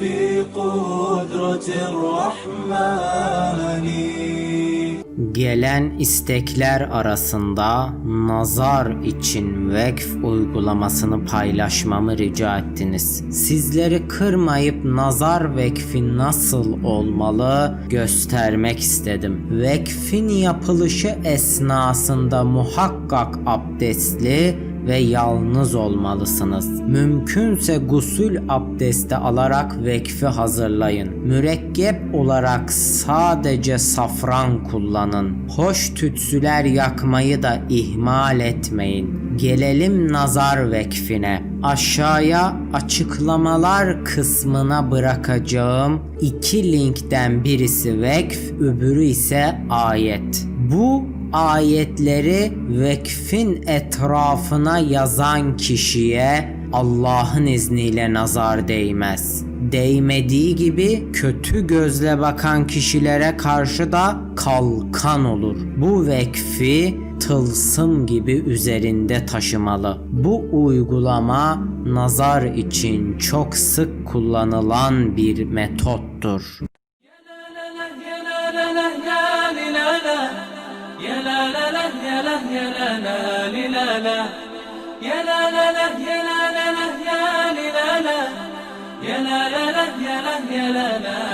في قدرة الرحمن Gelen istekler arasında nazar için vekf uygulamasını paylaşmamı rica ettiniz. Sizleri kırmayıp nazar vekfi nasıl olmalı göstermek istedim. Vekfin yapılışı esnasında muhakkak abdestli ve yalnız olmalısınız. Mümkünse gusül abdesti alarak vekfi hazırlayın. Mürekkep olarak sadece safran kullanın. Hoş tütsüler yakmayı da ihmal etmeyin. Gelelim nazar vekfine. Aşağıya açıklamalar kısmına bırakacağım iki linkten birisi vekf, öbürü ise ayet. Bu ayetleri vekfin etrafına yazan kişiye Allah'ın izniyle nazar değmez. Değmediği gibi kötü gözle bakan kişilere karşı da kalkan olur. Bu vekfi tılsım gibi üzerinde taşımalı. Bu uygulama nazar için çok sık kullanılan bir metottur. يا لا يا لا لا لا لا يا لا لا لا يا لا لا لا يا لا لا يا لا لا لا يا لا لا لا